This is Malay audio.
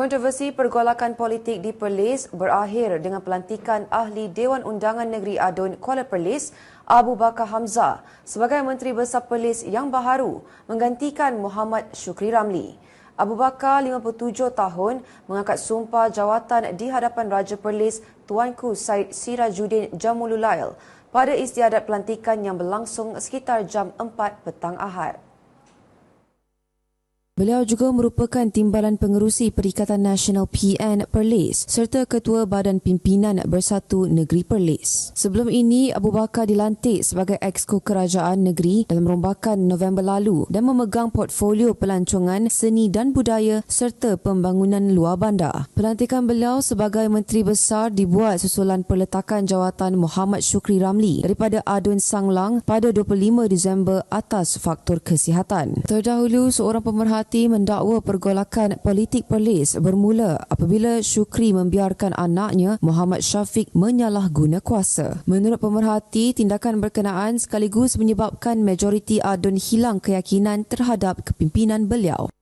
Kontroversi pergolakan politik di Perlis berakhir dengan pelantikan ahli Dewan Undangan Negeri Adun Kuala Perlis Abu Bakar Hamzah sebagai Menteri Besar Perlis yang baharu menggantikan Muhammad Syukri Ramli. Abu Bakar, 57 tahun, mengangkat sumpah jawatan di hadapan Raja Perlis Tuanku Said Sirajuddin Jamululail pada istiadat pelantikan yang berlangsung sekitar jam 4 petang Ahad. Beliau juga merupakan timbalan pengerusi Perikatan Nasional PN Perlis serta Ketua Badan Pimpinan Bersatu Negeri Perlis. Sebelum ini, Abu Bakar dilantik sebagai Exco Kerajaan Negeri dalam rombakan November lalu dan memegang portfolio pelancongan seni dan budaya serta pembangunan luar bandar. Pelantikan beliau sebagai Menteri Besar dibuat susulan perletakan jawatan Muhammad Syukri Ramli daripada Adun Sanglang pada 25 Disember atas faktor kesihatan. Terdahulu, seorang pemerhati Parti mendakwa pergolakan politik Perlis bermula apabila Syukri membiarkan anaknya Muhammad Syafiq menyalahguna kuasa. Menurut pemerhati, tindakan berkenaan sekaligus menyebabkan majoriti Adun hilang keyakinan terhadap kepimpinan beliau.